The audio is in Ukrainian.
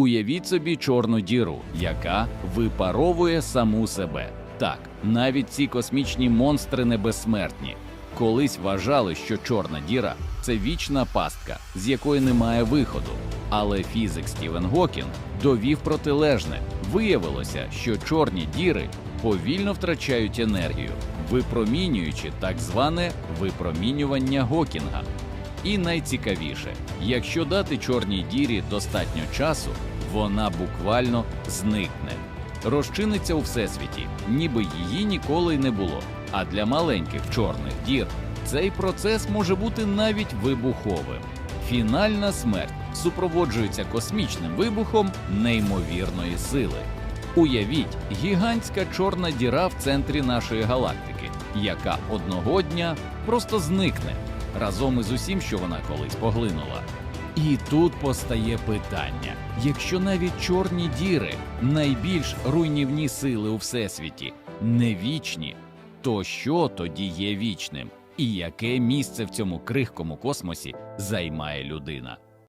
Уявіть собі чорну діру, яка випаровує саму себе. Так, навіть ці космічні монстри не безсмертні. Колись вважали, що чорна діра це вічна пастка, з якої немає виходу. Але фізик Стівен Гокін довів протилежне. Виявилося, що чорні діри повільно втрачають енергію, випромінюючи так зване випромінювання Гокінга. І найцікавіше, якщо дати чорній дірі достатньо часу, вона буквально зникне, розчиниться у всесвіті, ніби її ніколи й не було. А для маленьких чорних дір цей процес може бути навіть вибуховим. Фінальна смерть супроводжується космічним вибухом неймовірної сили. Уявіть, гігантська чорна діра в центрі нашої галактики, яка одного дня просто зникне разом із усім, що вона колись поглинула. І тут постає питання: якщо навіть чорні діри, найбільш руйнівні сили у всесвіті, не вічні, то що тоді є вічним? І яке місце в цьому крихкому космосі займає людина?